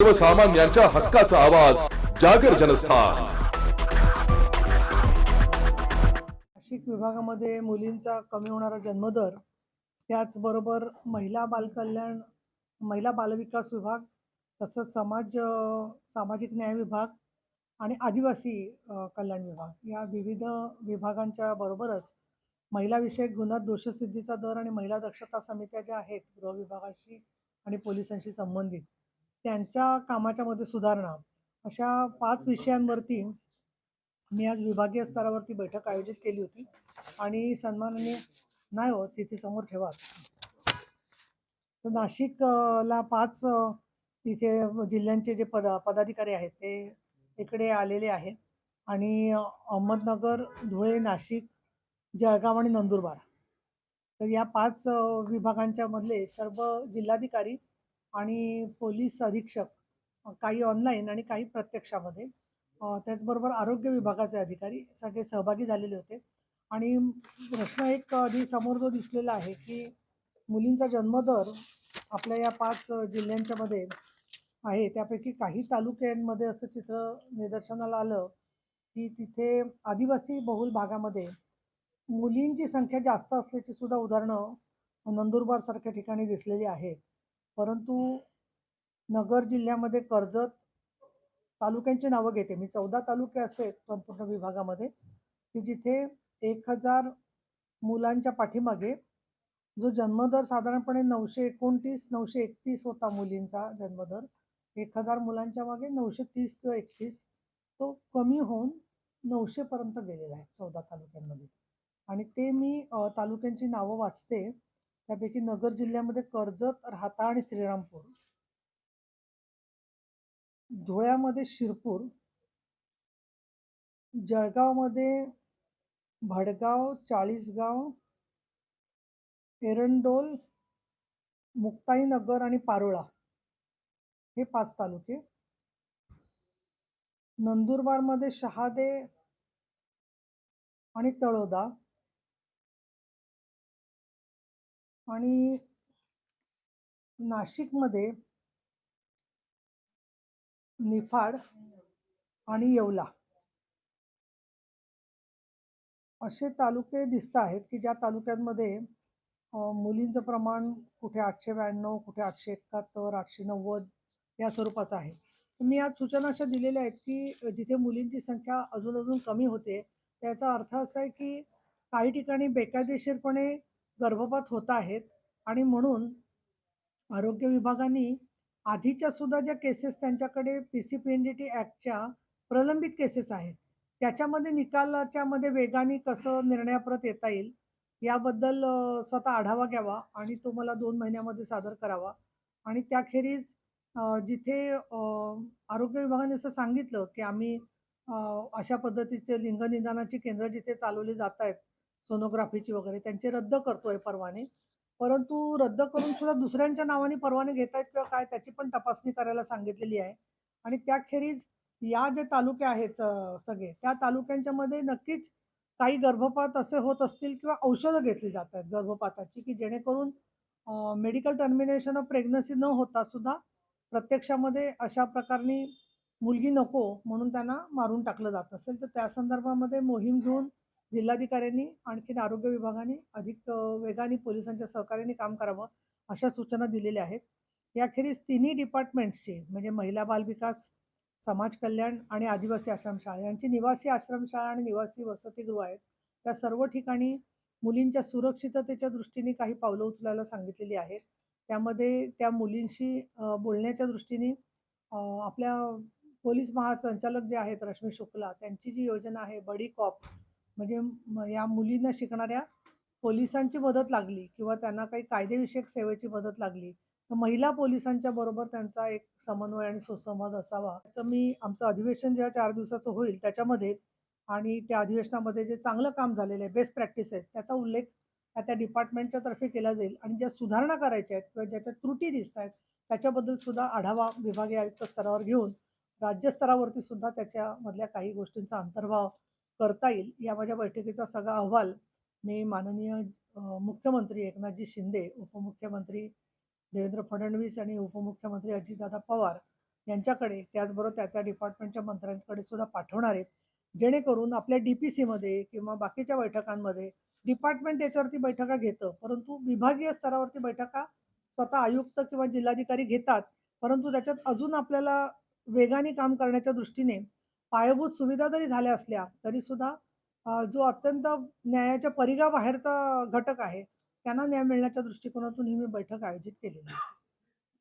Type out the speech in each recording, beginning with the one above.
सर्वसामान्यांच्या हक्काचा आवाज जागर जनस्थान. नाशिक विभागामध्ये मुलींचा कमी होणारा जन्मदर त्याचबरोबर महिला बालकल्याण महिला बालविकास विभाग तसंच समाज सामाजिक न्याय विभाग आणि आदिवासी कल्याण विभाग. या विविध विभागांच्या बरोबरच महिलाविषयक गुन्ह्यात दोषसिद्धीचा दर आणि महिला दक्षता समित्या ज्या आहेत गृह विभागाशी आणि पोलिसांशी संबंधित त्यांच्या कामाच्या मध्ये सुधारणा. अशा पाच विषयांवरती मी आज विभागीय स्तरावरती बैठक आयोजित केली होती आणि सन्माननीय नाही हो तिथे समोर ठेवा. तर नाशिक ला पाच तिथे इथे जिल्ह्यांचे जे पद पदाधिकारी आहेत ते इकडे आलेले आहेत. आणि अहमदनगर धुळे नाशिक जळगाव आणि नंदुरबार. तर या पाच विभागांच्या मधले सर्व जिल्हाधिकारी आणि पोलीस अधीक्षक काही ऑनलाईन आणि काही प्रत्यक्षामध्ये त्याचबरोबर आरोग्य विभागाचे अधिकारी सगळे सहभागी झालेले होते. आणि प्रश्न एक आधी समोर जो दिसलेला आहे की मुलींचा जन्मदर आपल्या या पाच जिल्ह्यांच्यामध्ये जिल्ह्यांच्या मध्ये आहे. त्यापैकी काही तालुक्यांमध्ये असं चित्र निदर्शनाला आलं की तिथे आदिवासी बहुल भागामध्ये मुलींची संख्या जास्त असल्याची सुद्धा उदाहरणं नंदुरबार सारख्या ठिकाणी दिसलेली आहेत. परंतु नगर जिल्ह्यामध्ये कर्जत तालुक्यांची नावं घेते. मी चौदा तालुके असे संपूर्ण विभागामध्ये की जिथे एक हजार मुलांच्या पाठीमागे जो जन्मदर साधारणपणे नऊशे एकोणतीस नऊशे एकतीस होता मुलींचा जन्मदर एक हजार मुलांच्या मागे नऊशे तीस किंवा एकतीस तो कमी होऊन नऊशेपर्यंत गेलेला आहे चौदा तालुक्यांमध्ये. आणि ते मी तालुक्यांची नावं वाचते. त्यापैकी नगर जिल्ह्यामध्ये कर्जत राहता आणि श्रीरामपूर. धुळ्यामध्ये शिरपूर. जळगावमध्ये भडगाव चाळीसगाव. एरंडोल मुक्ताईनगर आणि पारोळा हे पाच तालुके. नंदुरबारमध्ये शहादे आणि तळोदा. आणि नाशिकमध्ये निफाड आणि येवला असे तालुके दिसत आहेत की ज्या तालुक्यांमध्ये मुलींचं प्रमाण कुठे आठशे ब्याण्णव कुठे आठशे एकाहत्तर आठशे नव्वद या स्वरूपाचं आहे. मी आज सूचना अशा दिलेल्या आहेत की जिथे मुलींची संख्या अजून अजून कमी होते त्याचा अर्थ असा आहे की काही ठिकाणी बेकायदेशीरपणे गर्भपात होत आहेत. आणि म्हणून आरोग्य विभागाने आधीच्या सुद्धा ज्या केसेस त्यांच्याकडे P C P N D T ॲक्टच्या प्रलंबित केसेस आहेत. त्याच्यामध्ये निकालाच्या मध्ये वेगाने कसं निर्णयाप्रत येता येईल याबद्दल स्वतः आढावा घ्यावा आणि तो मला दोन महिन्यामध्ये सादर करावा. आणि त्याखेरीज जिथे आरोग्य विभागाने असं सांगितलं की आम्ही अशा पद्धतीचे लिंगनिदानाची केंद्र जिथे चालवली जात आहेत सोनोग्राफीची वगैरे त्यांचे रद्द करतोय परवाने. परंतु रद्द करून सुद्धा दुसऱ्यांच्या नावाने परवाने घेत आहेत किंवा काय त्याची पण तपासणी करायला सांगितलेली आहे. आणि त्याखेरीज या जे तालुके आहेत सगळे त्या तालुक्यांच्या मध्ये नक्कीच काही गर्भपात असे होत असतील किंवा औषधं घेतली जात आहेत गर्भपाताची की जेणेकरून मेडिकल टर्मिनेशन ऑफ प्रेग्नन्सी न होता सुद्धा प्रत्यक्षामध्ये अशा प्रकारनी मुलगी नको म्हणून त्यांना मारून टाकलं जात असेल. तर त्या संदर्भामध्ये मोहीम घेऊन जिल्हाधिकाऱ्यांनी आणखीन आरोग्य विभागाने अधिक वेगाने पोलिसांच्या सहकार्याने काम करावं अशा सूचना दिलेल्या आहेत. याखेरीज तिन्ही डिपार्टमेंट्सची म्हणजे महिला बालविकास समाज कल्याण आणि आदिवासी आश्रमशाळा यांची निवासी आश्रमशाळा आणि निवासी वसतिगृह आहेत. त्या सर्व ठिकाणी मुलींच्या सुरक्षिततेच्या दृष्टीने काही पावलं उचलायला सांगितलेली आहेत. त्यामध्ये त्या मुलींशी बोलण्याच्या दृष्टीने आपल्या पोलीस महासंचालक जे आहेत रश्मी शुक्ला त्यांची जी योजना आहे बडी कॉप म्हणजे या मुलींना शिकणाऱ्या पोलिसांची मदत लागली किंवा त्यांना काही कायदेविषयक सेवेची मदत लागली तर महिला पोलिसांच्या बरोबर त्यांचा एक समन्वय आणि सुसंवाद असावा. त्याचं मी आमचं अधिवेशन जेव्हा चार दिवसाचं होईल त्याच्यामध्ये आणि त्या अधिवेशनामध्ये जे चांगलं काम झालेलं आहे बेस्ट प्रॅक्टिसेस त्याचा उल्लेख त्या त्या डिपार्टमेंटच्या तर्फे केला जाईल आणि ज्या सुधारणा करायच्या आहेत किंवा ज्याच्या त्रुटी दिसत आहेत त्याच्याबद्दल सुद्धा आढावा विभागीय आयुक्त स्तरावर घेऊन राज्यस्तरावरती सुद्धा त्याच्यामधल्या काही गोष्टींचा अंतर्भाव करता येईल या माझ्या बैठकीचा सगळा अहवाल मी माननीय मुख्यमंत्री एकनाथजी शिंदे उपमुख्यमंत्री देवेंद्र फडणवीस आणि उपमुख्यमंत्री अजितदादा पवार यांच्याकडे त्याचबरोबर त्या त्या डिपार्टमेंटच्या मंत्र्यांकडे सुद्धा पाठवणार. आहे जेणेकरून आपल्या डी पी सीमध्ये किंवा बाकीच्या बैठकांमध्ये डिपार्टमेंट याच्यावरती बैठका घेतं परंतु विभागीय स्तरावरती बैठका स्वतः आयुक्त किंवा जिल्हाधिकारी घेतात परंतु त्याच्यात अजून आपल्याला वेगाने काम करण्याच्या दृष्टीने पायाभूत सुविधा जरी झाल्या असल्या तरी सुद्धा जो अत्यंत न्यायाच्या परिघाबाहेरचा घटक आहे त्यांना न्याय मिळण्याच्या दृष्टिकोनातून ही मी बैठक आयोजित केलेली आहे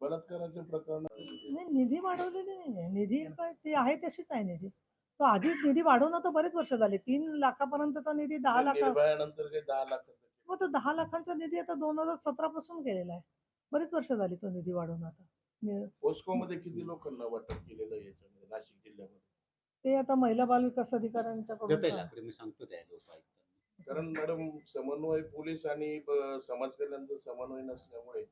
बलात्काराचे प्रकरण नाही निधी वाढवलेली नाही निधी काय ती आहे तशीच आहे निधी. तो आधीच निधी वाढवणं तर बरेच वर्ष झाले. तीन लाखापर्यंतचा निधी दहा लाख दहा लाख मग तो दहा लाखांचा निधी आता दोन हजार सतरा पासून केलेला आहे. बरेच वर्ष झाली तो निधी वाढवून आता. पोस्को मध्ये किती लोकांना वाटप केलेलं याच्यामध्ये? नाशिक जिल्ह्यामध्ये. ते आता महिला बाल विकास अधिकाऱ्यांच्याकडून देता येईल सा- आकडे मी सांगतो त्या कारण मॅडम समन्वय पोलीस आणि ब- समाज कल्याणचा समन्वय नसल्यामुळे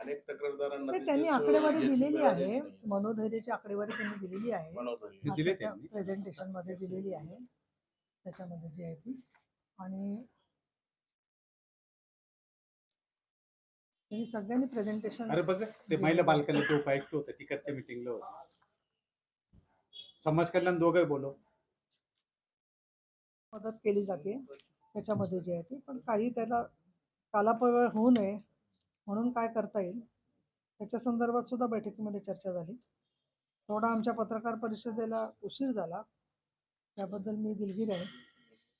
अनेक तक्रारदारांना त्यांनी आकडेवारी दिलेली मिळालेली आहे. नाही. मनोधैर्याची आकडेवारी त्यांनी दिलेली आहे. हे दिले त्यांनी? प्रेझेंटेशनमध्ये दिलेली आहे. त्याच्यामध्ये जी आहे ती. आणि त्यांनी सगळ्यांनी प्रेझेंटेशन अरे बघ ते महिला बालकल्याण ते उपायुक्त होते तिकडच्या मिटिंगला होते. समाज कल्याण दोघं बोलो मदत केली जाते. त्याच्यामध्ये जे आहे ते. पण काही त्याला कालापव्य होऊ नये म्हणून काय करता येईल? त्याच्या संदर्भात सुद्धा बैठकीमध्ये चर्चा झाली. थोडा आमच्या पत्रकार परिषदेला उशीर झाला. त्याबद्दल मी दिलगीर आहे.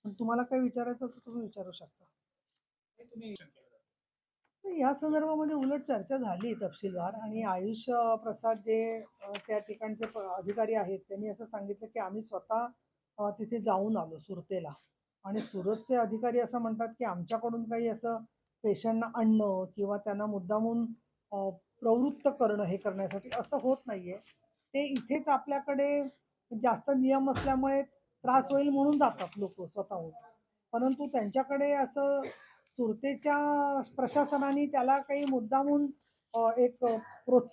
पण तुम्हाला काही विचारायचं तर तुम्ही विचारू शकता. या संदर्भामध्ये उलट चर्चा झाली तपशीलवार आणि आयुष प्रसाद जे त्या ठिकाणचे अधिकारी आहेत त्यांनी असं सांगितलं की आम्ही स्वतः तिथे जाऊन आलो सुरतेला. आणि सुरतचे अधिकारी असं म्हणतात की आमच्याकडून काही असं पेशंटना आणणं किंवा त्यांना मुद्दामून प्रवृत्त करणं हे करण्यासाठी असं होत नाही आहे ते इथेच आपल्याकडे जास्त नियम असल्यामुळे त्रास होईल म्हणून जातात लोक स्वतःहून. परंतु त्यांच्याकडे असं सुरतेच्या प्रशासनाने त्याला काही मुद्दामून एक प्रोत्साहन